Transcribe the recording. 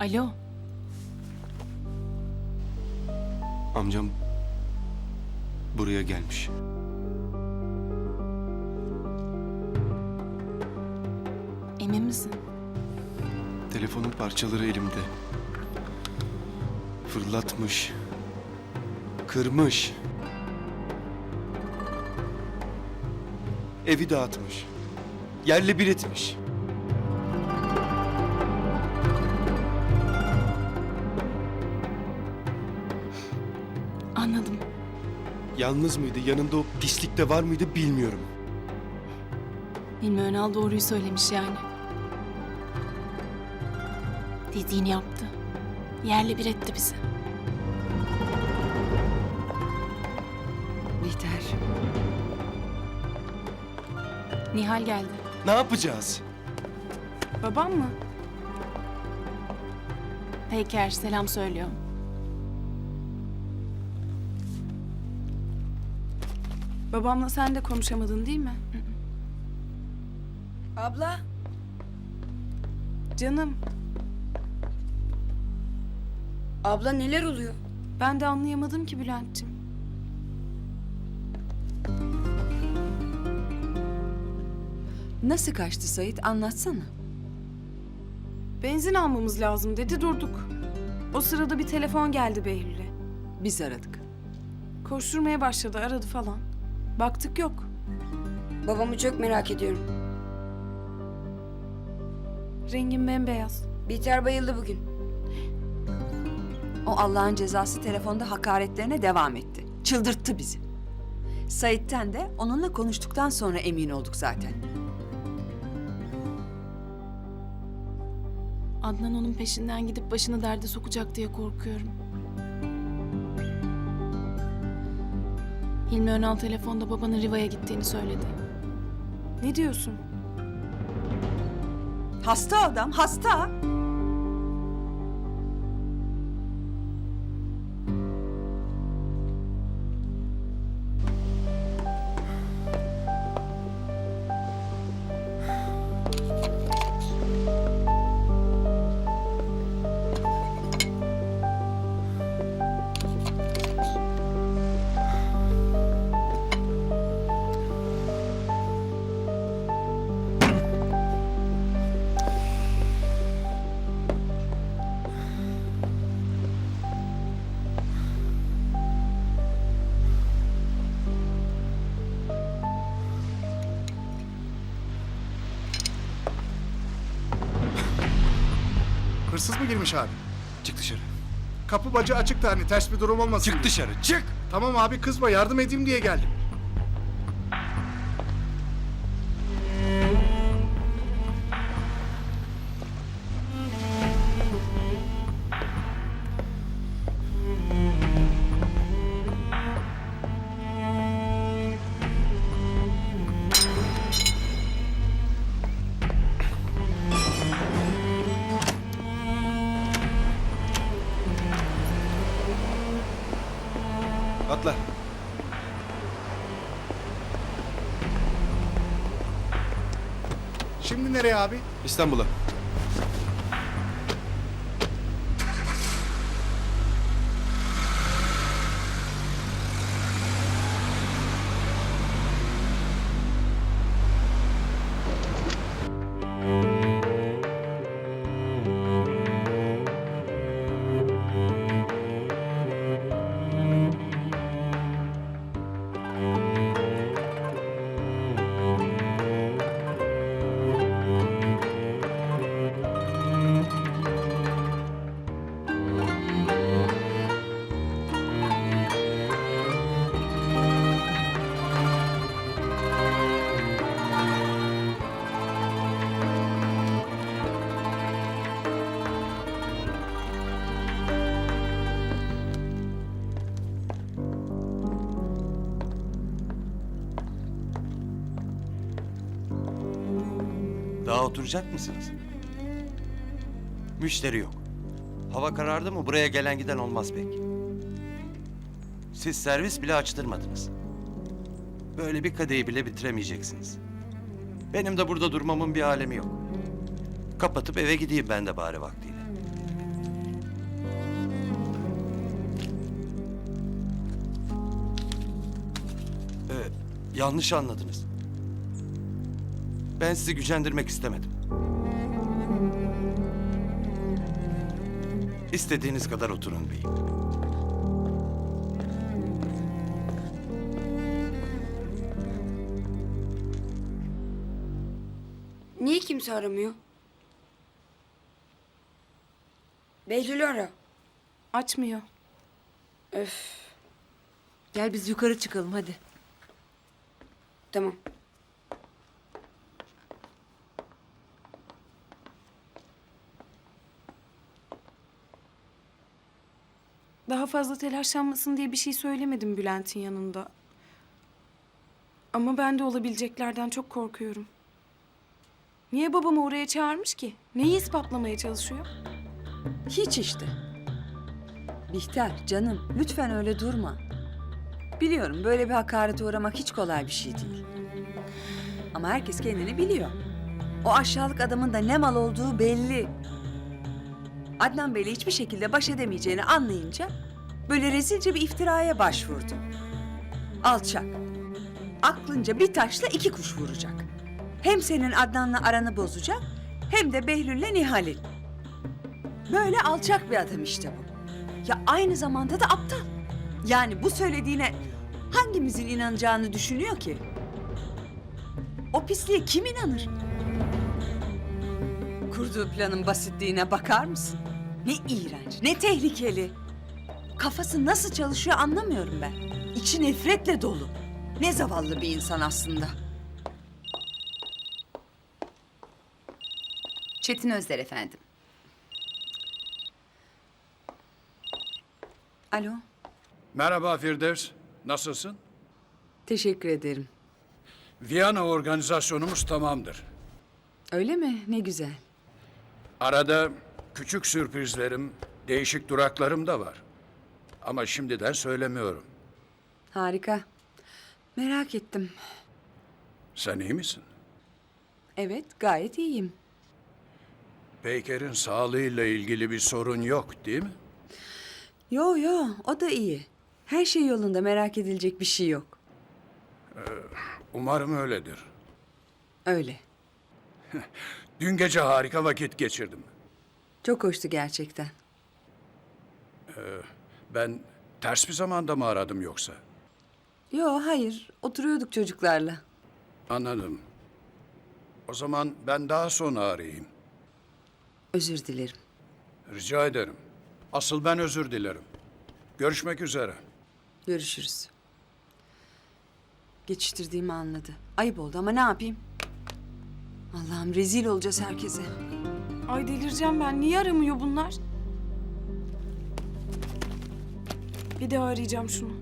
Alo. Amcam buraya gelmiş. Emin misin? Telefonun parçaları elimde. Fırlatmış. Kırmış. Evi dağıtmış. Yerle bir etmiş. Yalnız mıydı? Yanında o pislik de var mıydı bilmiyorum. Hilmi Önal doğruyu söylemiş yani. Dediğini yaptı. Yerle bir etti bizi. Bihter. Nihal geldi. Ne yapacağız? Babam mı? Peyker selam söylüyor. Babamla sen de konuşamadın değil mi? Abla. Canım Abla neler oluyor? ben de anlayamadım ki Bülent'ciğim. Nasıl kaçtı Sait anlatsana. Benzin almamız lazım dedi durduk. O sırada bir telefon geldi Behlül'e. Biz aradık. Koşturmaya başladı aradı falan. Baktık yok. Babamı çok merak ediyorum. Rengin bembeyaz. Bihter bayıldı bugün. O Allah'ın cezası telefonda hakaretlerine devam etti. Çıldırttı bizi. Sait'ten de onunla konuştuktan sonra emin olduk zaten. Adnan onun peşinden gidip başını derde sokacak diye korkuyorum. Hilmi Önal telefonda babanın Riva'ya gittiğini söyledi. Ne diyorsun? Hasta adam, hasta. Hırsız mı girmiş abi? Çık dışarı. Kapı bacı açıktı hani ters bir durum olmasın. Çık diye. dışarı. Çık. Tamam abi kızma yardım edeyim diye geldim. Atla. Şimdi nereye abi? İstanbul'a. Daha oturacak mısınız? Müşteri yok. Hava karardı mı buraya gelen giden olmaz pek. Siz servis bile açtırmadınız. Böyle bir kadeyi bile bitiremeyeceksiniz. Benim de burada durmamın bir alemi yok. Kapatıp eve gideyim ben de bari vaktiyle. Ee, yanlış anladınız. Ben sizi gücendirmek istemedim. İstediğiniz kadar oturun beyim. Niye kimse aramıyor? Behlül ara. Açmıyor. Öf Gel biz yukarı çıkalım hadi. tamam. Daha fazla telaşlanmasın diye bir şey söylemedim Bülent'in yanında. Ama ben de olabileceklerden çok korkuyorum. Niye babamı oraya çağırmış ki? Neyi ispatlamaya çalışıyor? Hiç işte. Bihter canım lütfen öyle durma. Biliyorum böyle bir hakarete uğramak hiç kolay bir şey değil. Ama herkes kendini biliyor. O aşağılık adamın da ne mal olduğu belli. Adnan Bey'le hiçbir şekilde baş edemeyeceğini anlayınca böyle rezilce bir iftiraya başvurdu. Alçak. Aklınca bir taşla iki kuş vuracak. Hem senin Adnan'la aranı bozacak hem de Behlül'le Nihal'in. Böyle alçak bir adam işte bu. Ya aynı zamanda da aptal. Yani bu söylediğine hangimizin inanacağını düşünüyor ki? O pisliğe kim inanır? Kurduğu planın basitliğine bakar mısın? Ne iğrenç, ne tehlikeli. Kafası nasıl çalışıyor anlamıyorum ben. İçi nefretle dolu. Ne zavallı bir insan aslında. Çetin Özder efendim. Alo, Merhaba Firdevs. Nasılsın? teşekkür ederim. Viyana organizasyonumuz tamamdır. Öyle mi? Ne güzel. Arada küçük sürprizlerim, değişik duraklarım da var. Ama şimdiden söylemiyorum. Harika. Merak ettim. Sen iyi misin? Evet, gayet iyiyim. Peyker'in sağlığıyla ilgili bir sorun yok değil mi? Yo yo, o da iyi. Her şey yolunda, merak edilecek bir şey yok. Umarım öyledir. Öyle. Dün gece harika vakit geçirdim. Çok hoştu gerçekten. Ben ters bir zamanda mı aradım yoksa? Yo hayır, oturuyorduk çocuklarla. Anladım. O zaman ben daha sonra arayayım. Özür dilerim. Rica ederim. Asıl ben özür dilerim. Görüşmek üzere. Görüşürüz. Geçiştirdiğimi anladı. Ayıp oldu ama ne yapayım? Allah'ım rezil olacağız herkese. Ay delireceğim ben. Niye aramıyor bunlar? Bir daha arayacağım şunu.